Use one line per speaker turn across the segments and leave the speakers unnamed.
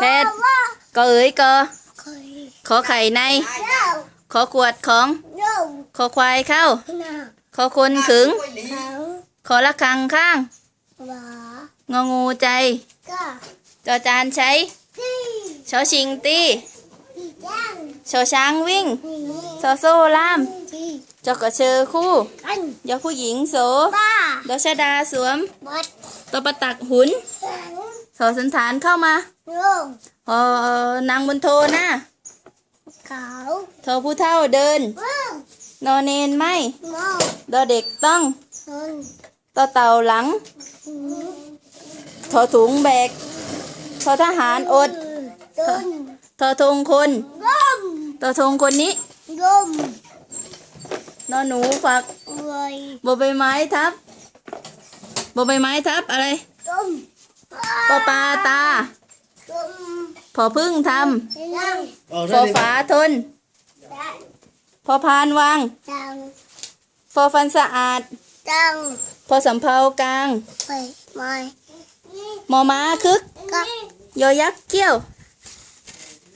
เพชรกอเอ๋ยกอ
เคย
ขอไข่ใน
เล่า
ขอขวดของ
เล่า
ขอควายเข้า
หน้า
ขอคนขึง
เขา
ขอละคังข้าง
หวาง
องูใจ
ก็
จอจานใช้
ที่
ชอชิงตี
ที่ย่าง
ชอช้างวิ่ง
นี่
ซอโซ่ล่าม
ที่
จอกระเชอคู่
กัน
ยอผู้หญิงโส
บ้า
ดอชดาสวม
บด
ตอประตักหุน
หลัง
สอสันฐานเข้ามา
ลง
พอนางบนโทหน้า
เขา
ทอผู้เท่าเดิน
ว่าง
นอเนนไม่
มอง
ดอเด็กต้อง
นน
ต่อเต่าหลัง
หู
ทอถุงแบกทอทหารอด
ต้น
ทอธงคน
ลม
ทอธงคนนี้
ลม
นอหนูฝัก
รวย
บใบไม้ทับบใบไม้ทับอะไร
ต้ม
ปอปลาตา
ต้ม
พอพึ่งท
ยังำ
ฟอฝาทน
ได้
พอพานวาง
จัง
ฟอฟันสะอาด
จัง
พอสำเภากลาง
ไปไม่
มอม้าคึก
ก็
ยอยักษ์เกี้ยว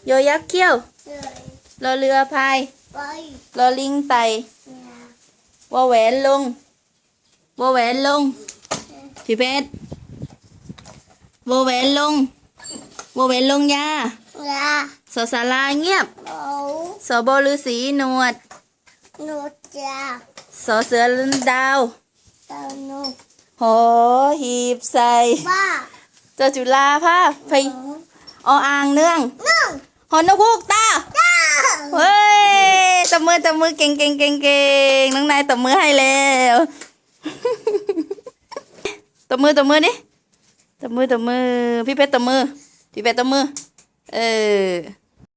ยอยักษ์เกี้ยว
เลย
รอเรือพาย
ไป
รอลิงไต่วอแหวนลงวอแหวนลงพี่เพชร วอแหวนลงวอแหวนลงยา
ลา
สอสาราเงียบ
โอ้
สอบฤาษีหนวด
หนูจ้า
สอเสือดาว
ตาหนู
หอหีบใส่
บ้า
จอจุฬาภาพพยออ่างเนื่อง
นึ่ง
หอนกฮูกตา
จ้า
เฮ้ยตบมือตบมือเก่งเก่งเก่งเก่งน้องนายตบมือให้แล้ว ตบมือตบมือดิ ตบมือตบมือ พี่เพชรตบมือ พี่เพชรตบมือ เออ